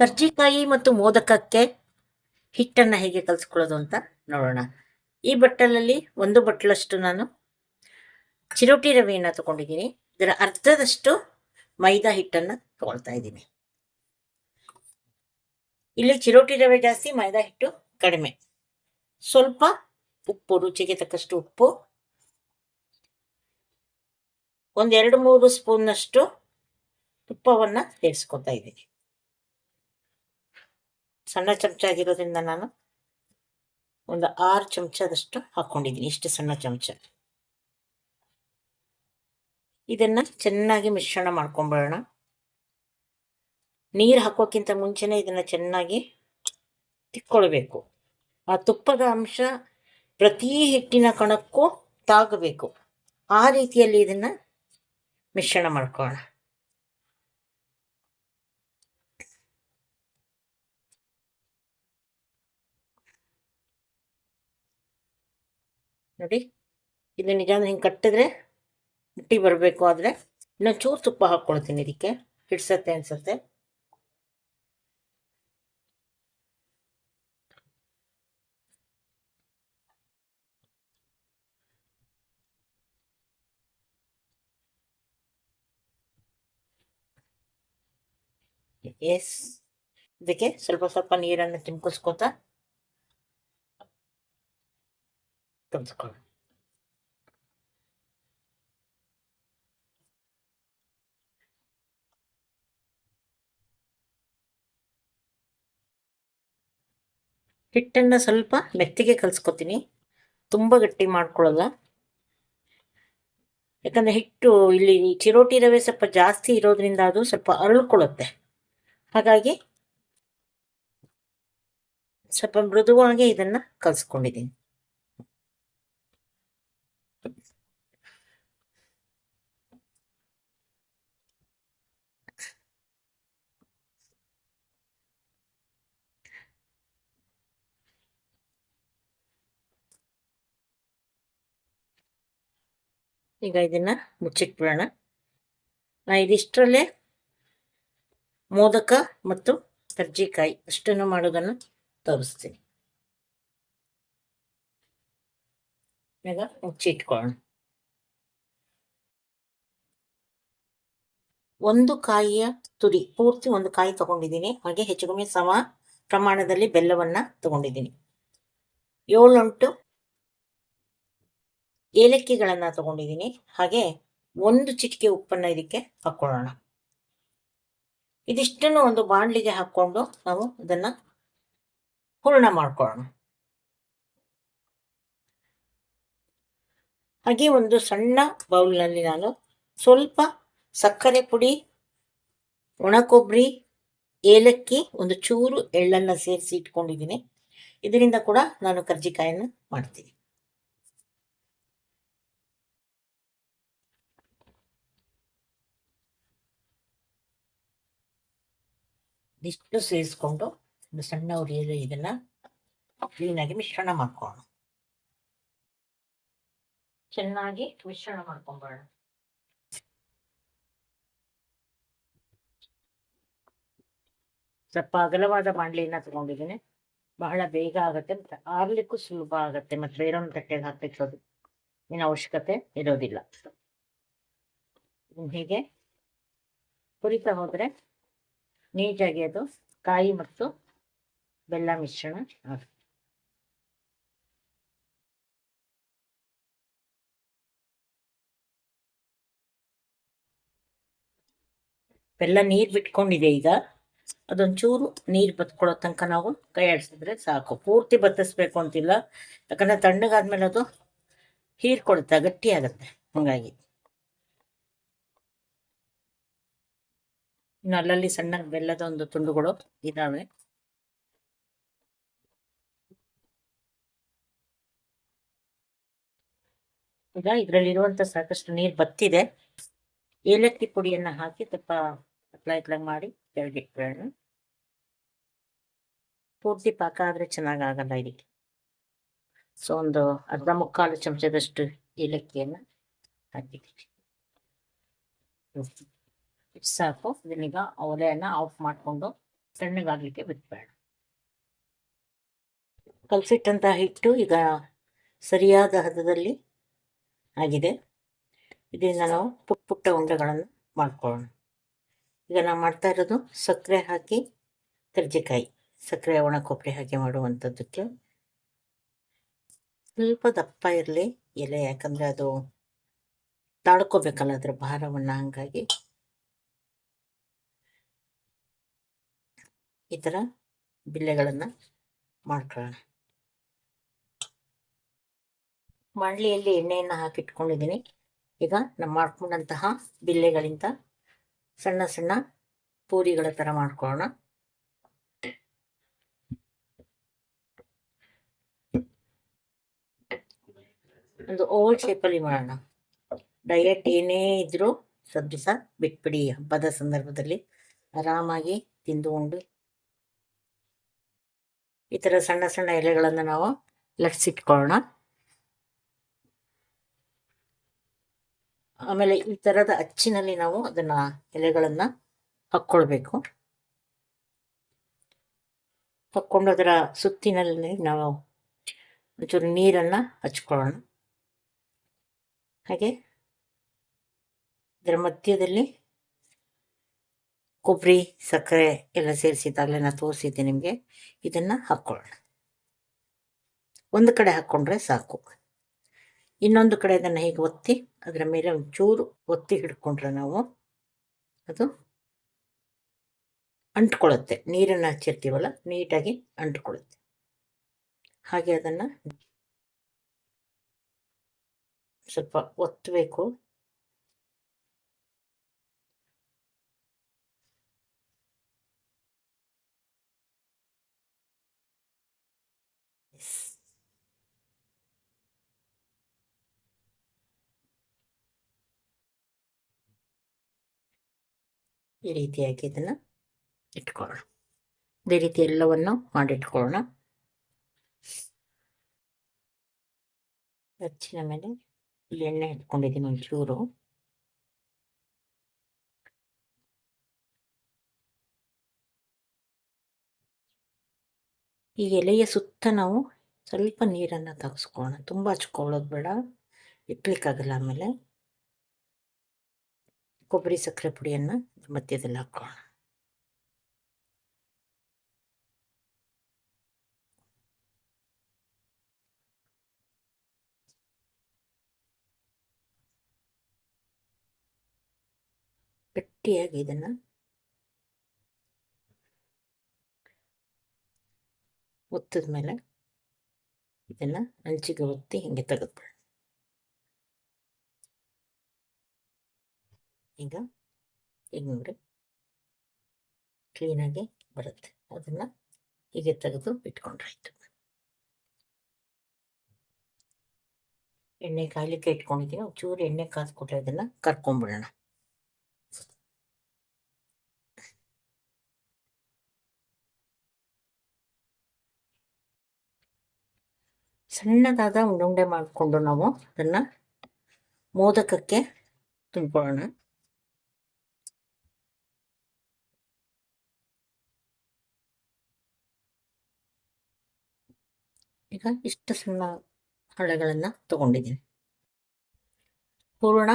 ಕರ್ಜಿಕಾಯಿ ಮತ್ತು ಮೋದಕಕ್ಕೆ ಹಿಟ್ಟನ್ನು ಹೇಗೆ ಕಲಿಸ್ಕೊಳ್ಳೋದು ಅಂತ ನೋಡೋಣ. ಈ ಬಟ್ಟಲಲ್ಲಿ ಒಂದು ಬಟ್ಟಲಷ್ಟು ನಾನು ಚಿರೋಟಿ ರವೆಯನ್ನು ತಗೊಂಡಿದ್ದೀನಿ. ಇದರ ಅರ್ಧದಷ್ಟು ಮೈದಾ ಹಿಟ್ಟನ್ನು ತಗೊಳ್ತಾ ಇದ್ದೀನಿ. ಇಲ್ಲಿ ಚಿರೋಟಿ ರವೆ ಜಾಸ್ತಿ, ಮೈದಾ ಹಿಟ್ಟು ಕಡಿಮೆ. ಸ್ವಲ್ಪ ಉಪ್ಪು, ರುಚಿಗೆ ತಕ್ಕಷ್ಟು ಉಪ್ಪು. ಒಂದೆರಡು ಮೂರು ಸ್ಪೂನ್ನಷ್ಟು ತುಪ್ಪವನ್ನು ಸೇರಿಸ್ಕೊತಾ ಇದ್ದೀನಿ. ಸಣ್ಣ ಚಮಚ ಆಗಿರೋದ್ರಿಂದ ನಾನು ಒಂದು ಆರು ಚಮಚದಷ್ಟು ಹಾಕ್ಕೊಂಡಿದ್ದೀನಿ. ಇಷ್ಟು ಸಣ್ಣ ಚಮಚ. ಇದನ್ನು ಚೆನ್ನಾಗಿ ಮಿಶ್ರಣ ಮಾಡ್ಕೊಂಬಿಡೋಣ ನೀರು ಹಾಕೋಕ್ಕಿಂತ ಮುಂಚೆನೇ ಇದನ್ನು ಚೆನ್ನಾಗಿ ತಿಕ್ಕೊಳ್ಬೇಕು. ಆ ತುಪ್ಪದ ಅಂಶ ಪ್ರತಿ ಹಿಟ್ಟಿನ ಕಣಕ್ಕೂ ತಾಗಬೇಕು. ಆ ರೀತಿಯಲ್ಲಿ ಇದನ್ನು ಮಿಶ್ರಣ ಮಾಡ್ಕೊಳ್ಳೋಣ. ನೋಡಿ. ಇದು ನಿಜ ಹಿಂಗೆ ಕಟ್ಟಿದ್ರೆ ಮುಟ್ಟಿ ಬರಬೇಕು ಆದರೆ ಇನ್ನೊಂದು ಚೂರು ತುಪ್ಪ ಹಾಕ್ಕೊಳ್ತೀನಿ ಇದಕ್ಕೆ. ಹಿಡ್ಸತ್ತೆ ಅನ್ಸತ್ತೆ. ಎಸ್ ಇದಕ್ಕೆ ಸ್ವಲ್ಪ ಸ್ವಲ್ಪ ನೀರನ್ನು ಹಿಟ್ಟನ್ನು ಸ್ವಲ್ಪ ಮೆತ್ತಿಗೆ ಕಲಿಸ್ಕೊತೀನಿ. ತುಂಬ ಗಟ್ಟಿ ಮಾಡ್ಕೊಳ್ಳಲ್ಲ ಯಾಕಂದರೆ ಹಿಟ್ಟು ಇಲ್ಲಿ ಚಿರೋಟಿ ರವೆ ಸ್ವಲ್ಪ ಜಾಸ್ತಿ ಇರೋದ್ರಿಂದ ಅದು ಸ್ವಲ್ಪ ಅರಳ್ಕೊಳ್ಳುತ್ತೆ ಹಾಗಾಗಿ ಸ್ವಲ್ಪ ಮೃದುವಾಗಿ ಇದನ್ನು ಕಲಿಸ್ಕೊಂಡಿದ್ದೀನಿ. ಈಗ ಇದನ್ನ ಮುಚ್ಚಿಟ್ಬಿಡೋಣ. ನಾ ಇದಿಷ್ಟರಲ್ಲೇ ಮೋದಕ ಮತ್ತು ಕರ್ಜಿಕಾಯಿ ಅಷ್ಟನ್ನು ಮಾಡೋದನ್ನು ತೋರಿಸ್ತೀನಿ. ಈಗ ಮುಚ್ಚಿಟ್ಕೊಳ್ಳೋಣ. ಒಂದು ಕಾಯಿಯ ತುರಿ, ಪೂರ್ತಿ ಒಂದು ಕಾಯಿ ತಗೊಂಡಿದ್ದೀನಿ. ಹಾಗೆ ಹೆಚ್ಚು ಕಮ್ಮಿ ಸಮ ಪ್ರಮಾಣದಲ್ಲಿ ಬೆಲ್ಲವನ್ನ ತಗೊಂಡಿದ್ದೀನಿ. ಏಳೆಂಟು ಏಲಕ್ಕಿಗಳನ್ನು ತಗೊಂಡಿದ್ದೀನಿ ಹಾಗೆ ಒಂದು ಚಿಟಿಕೆ ಉಪ್ಪನ್ನು ಇದಕ್ಕೆ ಹಾಕ್ಕೊಳ್ಳೋಣ. ಇದಿಷ್ಟನ್ನು ಒಂದು ಬಾಣಲಿಗೆ ಹಾಕ್ಕೊಂಡು ನಾವು ಇದನ್ನು ಹೂರ್ಣ ಮಾಡ್ಕೊಳ್ಳೋಣ. ಹಾಗೆ ಒಂದು ಸಣ್ಣ ಬೌಲ್ನಲ್ಲಿ ನಾನು ಸ್ವಲ್ಪ ಸಕ್ಕರೆ ಪುಡಿ, ಒಣಕೊಬ್ಬರಿ, ಏಲಕ್ಕಿ, ಒಂದು ಚೂರು ಎಳ್ಳನ್ನು ಸೇರಿಸಿ ಇಟ್ಕೊಂಡಿದ್ದೀನಿ ಇದರಿಂದ ಕೂಡ ನಾನು ಕರ್ಜಿಕಾಯನ್ನು ಮಾಡ್ತೀನಿ. ಇಷ್ಟು ಸೇರಿಸ್ಕೊಂಡು ಒಂದು ಸಣ್ಣ ಉರಿಯಲ್ಲಿ ಇದನ್ನ ಕ್ಲೀನಾಗಿ ಮಿಶ್ರಣ ಮಾಡ್ಕೊಳ್ಳೋಣ ಚೆನ್ನಾಗಿ ಮಿಶ್ರಣ ಮಾಡ್ಕೊಂಬೋಣ ಸ್ವಲ್ಪ ಅಗಲವಾದ ಬಾಂಡ್ಲಿನ ತಗೊಂಡಿದ್ದೀನಿ. ಬಹಳ ಬೇಗ ಆಗುತ್ತೆ ಮತ್ತೆ ಆರ್ಲಿಕ್ಕೂ ಸುಲಭ ಆಗುತ್ತೆ ಮತ್ತೆ ಬೇರೊಂದು ತಟ್ಟೆಗೆ ಹಾಕ್ಲಿಕ್ಕೆ ಏನು ಅವಶ್ಯಕತೆ ಇರೋದಿಲ್ಲ. ಹೀಗೆ ಕುರಿತಾ ಹೋದ್ರೆ ನೀಟಾಗಿ ಅದು ಕಾಯಿ ಮತ್ತು ಬೆಲ್ಲ ಮಿಶ್ರಣ ಆಗುತ್ತೆ ಬೆಲ್ಲ ನೀರು ಬಿಟ್ಕೊಂಡಿದೆ ಈಗ ಅದೊಂಚೂರು ನೀರು ಬತ್ಕೊಳ್ಳೋ ತನಕ ನಾವು ಕೈ ಆಡಿಸಿದ್ರೆ ಸಾಕು ಪೂರ್ತಿ ಬತ್ತಿಸ್ಬೇಕು ಅಂತಿಲ್ಲ ಯಾಕಂದ್ರೆ ತಣ್ಣಗಾದ್ಮೇಲೆ ಅದು ಹೀರ್ಕೊಳುತ್ತೆ ಗಟ್ಟಿ ಆಗುತ್ತೆ ಹಾಗಾಗಿ ಇನ್ನು ಅಲ್ಲಲ್ಲಿ ಸಣ್ಣ ಬೆಲ್ಲದ ಒಂದು ತುಂಡುಗಳು ಇದ್ದಾವೆ. ಈಗ ಇದರಲ್ಲಿರುವಂತ ಸಾಕಷ್ಟು ನೀರು ಬತ್ತಿದೆ. ಏಲಕ್ಕಿ ಪುಡಿಯನ್ನ ಹಾಕಿ ಸ್ವಲ್ಪ ಹತ್ಲ ಅಪ್ಲೈ ಮಾಡಿ ಕೆಳಗಿಟ್ಬಿಡೋಣ ಪೂರ್ತಿ ಪಾಕ ಆದ್ರೆ ಚೆನ್ನಾಗಾಗಲ್ಲ ಇದಕ್ಕೆ. ಸೊ ಒಂದು ಅರ್ಧ ಮುಕ್ಕಾಲು ಚಮಚದಷ್ಟು ಏಲಕ್ಕಿಯನ್ನ ಹಾಕಿದ್ದೀವಿ ಸಾಕು ಇದನ್ನೀಗ ಒಲೆಯನ್ನು ಆಫ್ ಮಾಡಿಕೊಂಡು ತಣ್ಣಗಾಗಲಿಕ್ಕೆ ಬಿಟ್ಬೇಡ. ಕಲಸಿಟ್ಟಂತಹ ಹಿಟ್ಟು ಈಗ ಸರಿಯಾದ ಹದದಲ್ಲಿ ಆಗಿದೆ. ಇದರಿಂದ ನಾವು ಪುಟ್ಟ ಪುಟ್ಟ ಉಂಡೆಗಳನ್ನು ಮಾಡ್ಕೊಳ್ಳೋಣ. ಈಗ ನಾವು ಮಾಡ್ತಾ ಇರೋದು ಸಕ್ಕರೆ ಹಾಕಿ ಕರ್ಜಿಕಾಯಿ, ಸಕ್ಕರೆ ಒಣ ಕೊಬ್ಬರಿ ಹಾಕಿ ಮಾಡುವಂಥದ್ದಕ್ಕೆ ಸ್ವಲ್ಪ ದಪ್ಪ ಇರಲಿ ಎಲೆ, ಯಾಕಂದರೆ ಅದು ತಾಳ್ಕೋಬೇಕಲ್ಲ ಅದರ ಭಾರವನ್ನು, ಹಂಗಾಗಿ ಈ ಥರ ಬಿಲ್ಲೆಗಳನ್ನು ಮಾಡ್ಕೊಳ್ಳೋಣ. ಬಾಣಲಿಯಲ್ಲಿ ಎಣ್ಣೆಯನ್ನು ಹಾಕಿಟ್ಕೊಂಡಿದ್ದೀನಿ. ಈಗ ನಾವು ಮಾಡ್ಕೊಂಡಂತಹ ಬಿಲ್ಲೆಗಳಿಂದ ಸಣ್ಣ ಸಣ್ಣ ಪೂರಿಗಳ ಥರ ಮಾಡ್ಕೊಳ್ಳೋಣ. ಒಂದು ಓವಲ್ ಶೇಪಲ್ಲಿ ಮಾಡೋಣ. ಡಯಟ್ ಏನೇ ಇದ್ರೂ ಸ್ವಲ್ಪ ದಿವಸ ಬಿಟ್ಬಿಡಿ. ಹಬ್ಬದ ಸಂದರ್ಭದಲ್ಲಿ ಆರಾಮಾಗಿ ತಿಂದುಕೊಂಡು ಈ ಥರ ಸಣ್ಣ ಸಣ್ಣ ಎಲೆಗಳನ್ನು ನಾವು ಲಟ್ಸಿಟ್ಕೊಳ್ಳೋಣ ಆಮೇಲೆ ಈ ಥರದ ಅಚ್ಚಿನಲ್ಲಿ ನಾವು ಅದನ್ನು ಎಲೆಗಳನ್ನು ಹಾಕ್ಕೊಳ್ಬೇಕು. ಹಾಕ್ಕೊಂಡು ಅದರ ಸುತ್ತಿನಲ್ಲಿ ನಾವು ಒಂಚೂರು ನೀರನ್ನು ಹಚ್ಕೊಳ್ಳೋಣ. ಹಾಗೆ ಇದರ ಮಧ್ಯದಲ್ಲಿ ಕೊಬ್ಬರಿ ಸಕ್ಕರೆ ಎಲ್ಲ ಸೇರಿಸಿದಾಗಲೇ ನಾನು ತೋರಿಸಿದ್ದೆ ನಿಮಗೆ. ಇದನ್ನು ಹಾಕ್ಕೊಳ್ಳೋಣ ಒಂದು ಕಡೆ ಹಾಕ್ಕೊಂಡ್ರೆ ಸಾಕು. ಇನ್ನೊಂದು ಕಡೆ ಅದನ್ನು ಹೀಗೆ ಒತ್ತಿ, ಅದರ ಮೇಲೆ ಒಂಚೂರು ಒತ್ತಿ ಹಿಡ್ಕೊಂಡ್ರೆ ನಾವು ಅದು ಅಂಟ್ಕೊಳ್ಳುತ್ತೆ. ನೀರನ್ನು ಹಚ್ಚಿರ್ತೀವಲ್ಲ, ನೀಟಾಗಿ ಅಂಟ್ಕೊಳ್ಳುತ್ತೆ. ಹಾಗೆ ಅದನ್ನು ಸ್ವಲ್ಪ ಒತ್ತಬೇಕು ಈ ರೀತಿಯಾಗಿ ಇದನ್ನು ಇಟ್ಕೊಳ್ಳೋಣ. ಇದೇ ರೀತಿ ಎಲ್ಲವನ್ನು ಮಾಡಿಟ್ಕೊಳ್ಳೋಣ. ಹಚ್ಚಿನ ಮೇಲೆ ಇಲ್ಲಿ ಎಣ್ಣೆ ಇಟ್ಕೊಂಡಿದ್ದೀನಿ ಒಂಚೂರು. ಈ ಎಲೆಯ ಸುತ್ತ ನಾವು ಸ್ವಲ್ಪ ನೀರನ್ನು ತೆಗೆಸ್ಕೊಳ್ಳೋಣ. ತುಂಬ ಹಚ್ಕೊಳ್ಳೋದು ಬೇಡ. ಇಟ್ಲಿಕ್ಕಾಗಲ್ಲ ಆಮೇಲೆ. ಕೊಬ್ಬರಿ ಸಕ್ಕರೆ ಪುಡಿಯನ್ನು ಮಧ್ಯದಲ್ಲಿ ಹಾಕೋಣ. ಗಟ್ಟಿಯಾಗಿ ಇದನ್ನು ಒತ್ತದ ಮೇಲೆ ಇದನ್ನು ಹಂಚಿಗೆ ಒತ್ತಿ ಹಿಂಗೆ ತೆಗೆದ್ಬಿಡ ಈಗ ಈಗ ಕ್ಲೀನಾಗಿ ಬರುತ್ತೆ. ಅದನ್ನು ಹೀಗೆ ತೆಗೆದು ಇಟ್ಕೊಂಡ್ರಾಯ್ತು. ಎಣ್ಣೆ ಕಾಯ್ಲಿಕ್ಕೆ ಇಟ್ಕೊಂಡಿದ್ದೀನಿ ಚೂರು ಎಣ್ಣೆ ಕಾಸ್ಕೊಟ್ರೆ ಇದನ್ನು ಕರ್ಕೊಂಡ್ಬಿಡೋಣ ಸಣ್ಣದಾದ ಉಂಡುಂಡೆ ಮಾಡಿಕೊಂಡು ನಾವು ಅದನ್ನು ಮೋದಕಕ್ಕೆ ತುಂಬಿಕೊಳ್ಳೋಣ. ಈಗ ಇಷ್ಟು ಸಣ್ಣ ಹಳೆಗಳನ್ನು ತಗೊಂಡಿದ್ದೀನಿ. ಪೂರ್ಣ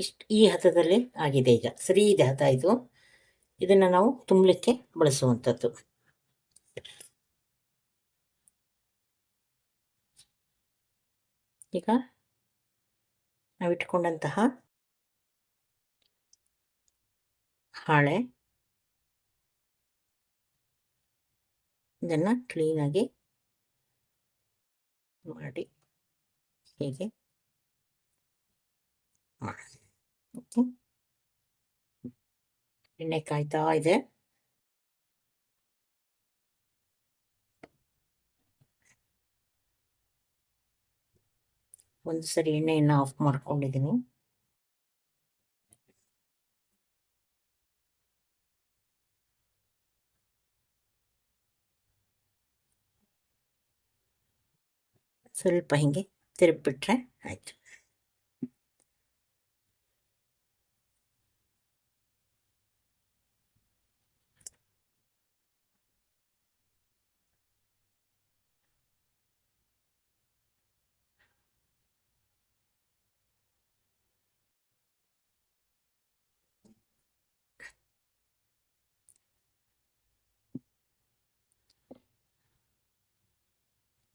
ಇಷ್ಟು ಈ ಹದದಲ್ಲಿ ಆಗಿದೆ ಈಗ. ಸರಿ, ಇದೆ ಹದ ಇದು. ಇದನ್ನು ನಾವು ತುಂಬಲಿಕ್ಕೆ ಬಳಸುವಂಥದ್ದು. ಈಗ ನಾವಿಟ್ಕೊಂಡಂತಹ ಹಾಳೆ. ಇದನ್ನು ಕ್ಲೀನಾಗಿ ಮಾಡಿ ಹೀಗೆ ಎಣ್ಣೆ ಕಾಯ್ತಾ ಇದೆ. ಒಂದು ಸರಿ ಎಣ್ಣೆಯನ್ನು ಆಫ್ ಮಾಡ್ಕೊಂಡಿದ್ದೀನಿ. ಸ್ವಲ್ಪ ಹಿಂಗೆ ತಿರುಗಿಬಿಟ್ರೆ ಆಯಿತು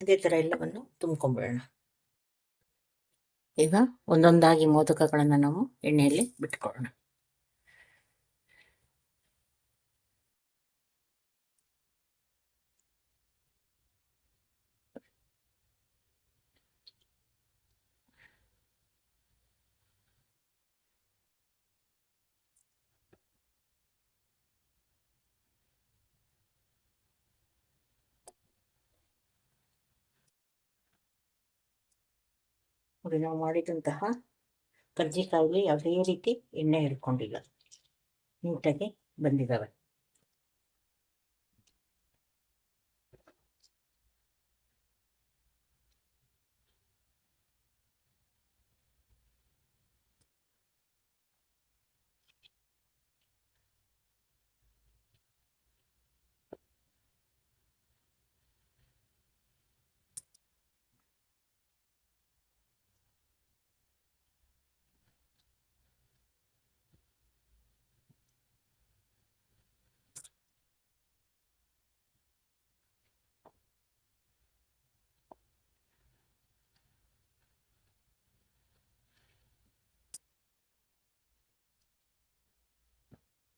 ಅದೇ ಥರ ಎಲ್ಲವನ್ನು ತುಂಬ್ಕೊಂಬಿಡೋಣ ಈಗ ಒಂದೊಂದಾಗಿ ಮೋದಕಗಳನ್ನು ನಾವು ಎಣ್ಣೆಯಲ್ಲಿ ಬಿಟ್ಕೊಳ್ಳೋಣ. ನೋಡಿ ನಾವು ಮಾಡಿದಂತಹ ಕರ್ಜಿಕಾಯಿಲಿ ಯಾವುದೇ ರೀತಿ ಎಣ್ಣೆ ಹಿಡ್ಕೊಂಡಿಲ್ಲ ನೀಟಾಗಿ ಬಂದಿದ್ದಾವೆ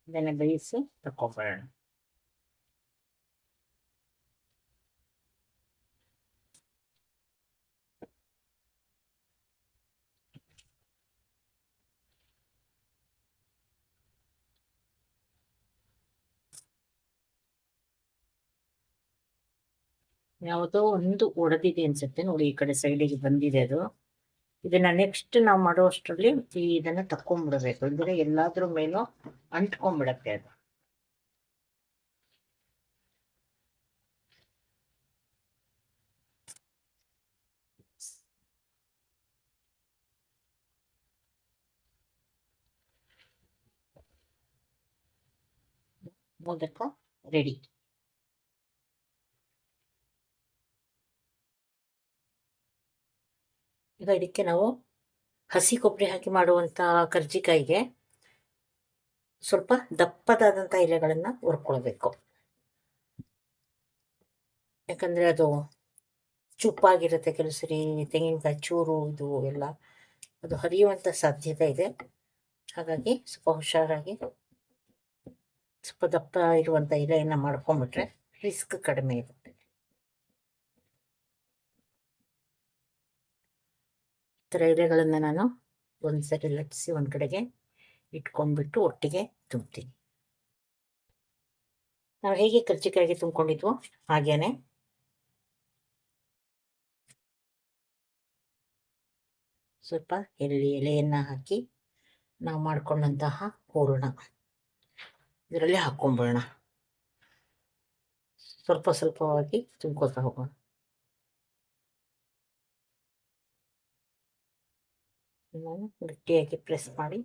ಇದನ್ನು the cover. ಯಾವುದೋ ಒಂದು ಒಡೆದಿದೆ ಅನ್ಸುತ್ತೆ. ನೋಡಿ ಈ ಕಡೆ ಸೈಡಿಗೆ ಬಂದಿದೆ ಅದು. ಇದನ್ನ ನೆಕ್ಸ್ಟ್ ನಾವು ಮಾಡೋ ಅಷ್ಟರಲ್ಲಿ ಇದನ್ನ ತಕೊಂಡ್ಬಿಡ್ಬೇಕು ಅಂದ್ರೆ ಎಲ್ಲಾದ್ರ ಮೇಲೂ ಅಂಟ್ಕೊಂಡ್ಬಿಡತ್ತೆ ಅದು. ಮೋದಕ ರೆಡಿ ಈಗ ಇದಕ್ಕೆ ನಾವು ಹಸಿ ಕೊಬ್ಬರಿ ಹಾಕಿ ಮಾಡುವಂಥ ಕರ್ಜಿಕಾಯಿಗೆ ಸ್ವಲ್ಪ ದಪ್ಪದಾದಂಥ ಎಲೆಗಳನ್ನು ಹುರ್ಕೊಳ್ಬೇಕು. ಯಾಕಂದರೆ ಅದು ಚುಪ್ಪಾಗಿರುತ್ತೆ ಕೆಲವು ಸರಿ, ತೆಂಗಿನಕಾಯಿ ಚೂರು, ಇದು ಎಲ್ಲ ಅದು ಹರಿಯುವಂಥ ಸಾಧ್ಯತೆ ಇದೆ. ಹಾಗಾಗಿ ಸ್ವಲ್ಪ ಹುಷಾರಾಗಿ ಸ್ವಲ್ಪ ದಪ್ಪ ಇರುವಂಥ ಎಲೆಯನ್ನು ಮಾಡ್ಕೊಂಬಿಟ್ರೆ ರಿಸ್ಕ್ ಕಡಿಮೆ ಇರುತ್ತೆ ಈ ಥರ ಎಲೆಗಳನ್ನು ನಾನು ಒಂದು ಸರಿ ಲಟ್ಟಿಸಿ ಒಂದು ಕಡೆಗೆ ಇಟ್ಕೊಂಡ್ಬಿಟ್ಟು ಒಟ್ಟಿಗೆ ತುಂಬ್ತೀನಿ. ನಾವು ಹೇಗೆ ಕರ್ಜಿಕಾಯಿಗೆ ತುಂಬ್ಕೊಂಡಿದ್ವೋ ಹಾಗೇನೆ. ಸ್ವಲ್ಪ ಎಲ್ಲಿ ಎಲೆಯನ್ನು ಹಾಕಿ ನಾವು ಮಾಡ್ಕೊಂಡಂತಹ ಹೂರಣ. ಇದರಲ್ಲಿ ಹಾಕ್ಕೊಂಬಿಡೋಣ ಸ್ವಲ್ಪ ಸ್ವಲ್ಪವಾಗಿ ತುಂಬ್ಕೊತಾ ಹೋಗೋಣ. ಗಟ್ಟಿಯಾಗಿ ಪ್ರೆಸ್ ಮಾಡಿ.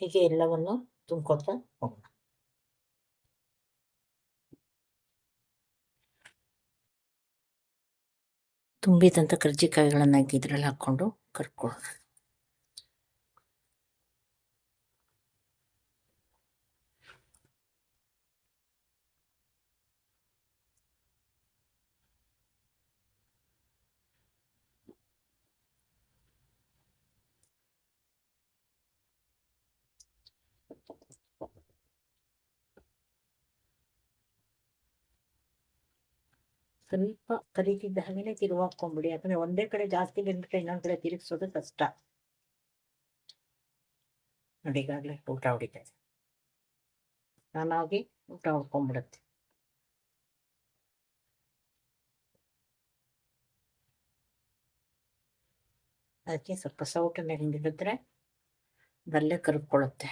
ಹೀಗೆ ಎಲ್ಲವನ್ನು ತುಂಬ್ಕೊತಾ ಹೋಗೋಣ. ತುಂಬಿದಂಥ ಕರ್ಜಿಕಾಯಿಗಳನ್ನು ಇದರಲ್ಲಿ ಹಾಕ್ಕೊಂಡು ಕರ್ಕೊಳ್ಳೋಣ. ಸ್ವಲ್ಪ ಕರಿತಿದ್ದ ಹಾಗೆ ತಿರುವಾಕೊಂಡ್ಬಿಡಿ ಯಾಕಂದ್ರೆ ಒಂದೇ ಕಡೆ ಜಾಸ್ತಿ ಬೆಂದ್ಬಿಟ್ರೆ ಇನ್ನೊಂದ್ ಕಡೆ ತಿರುಗಿಸೋದು ಕಷ್ಟ. ನೋಡಿ, ಈಗಾಗಲೇ ಊಟ ಹೊಡಿತಾ ನಾನಾಗಿ ಊಟ ಹೊಡ್ಕೊಂಡ್ಬಿಡುತ್ತೆ ಅದಕ್ಕೆ ಸ್ವಲ್ಪ ಸೌಟನ್ನ ಹಿಂಗಿಡಿದ್ರೆ ಬಲ್ಲೆ ಕರ್ಕೊಳ್ಳುತ್ತೆ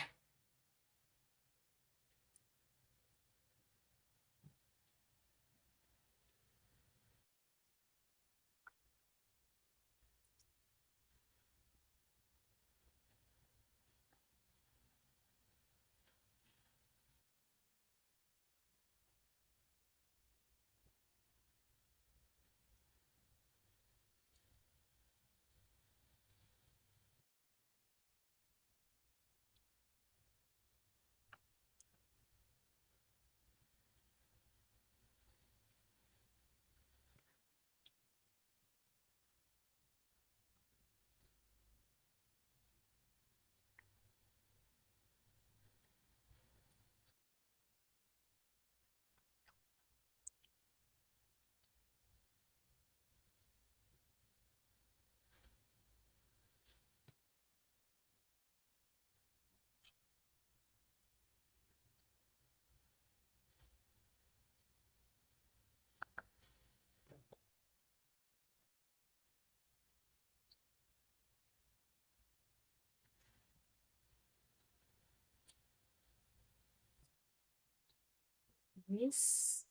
Yes.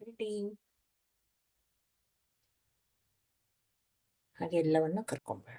Ready. ಹಾಗೆ ಎಲ್ಲವನ್ನು ಕರ್ಕೊಂಬೇಡ